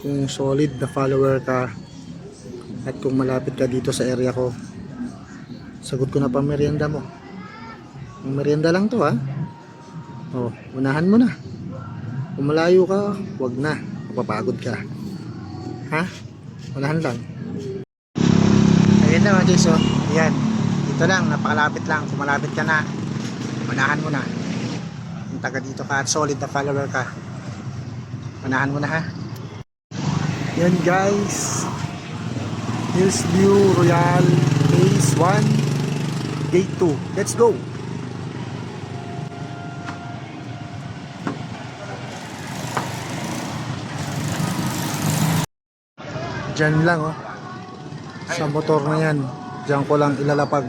kung solid na follower ka at kung malapit ka dito sa area ko sagot ko na pa merienda mo. Ang merienda lang to ha? Oh, unahan mo na. Kung malayo ka wag na. Mapapagod ka. Ha? Unahan lang. Ayun na mga oh yan dito lang napakalapit lang. Kung malapit ka na unahan mo na. Kung taga dito ka at solid na follower ka. Unahan mo na ha yan guys. Hillsview Royal Phase 1 Gate 2 let's go. Diyan lang oh. Sa motor na yan. Diyan ko lang ilalapag.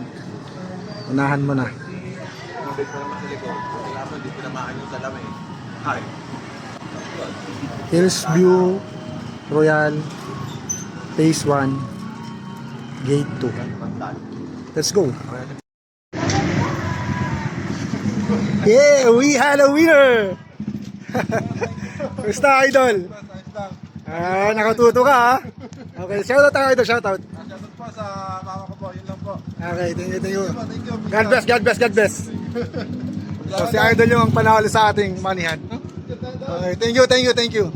Unahan mo na. Mabit pa Royal Phase 1 Gate 2 Let's go Yeah! We had a winner! Kumusta idol? Ah, nakatuto ka ha? Okay, shoutout tayo idol, shoutout Shoutout po sa mama ko po. Yun lang po. Okay, thank you, thank you. God bless, God bless, God bless So si idol yung ang panalo sa ating manihan Okay, thank you, thank you, thank you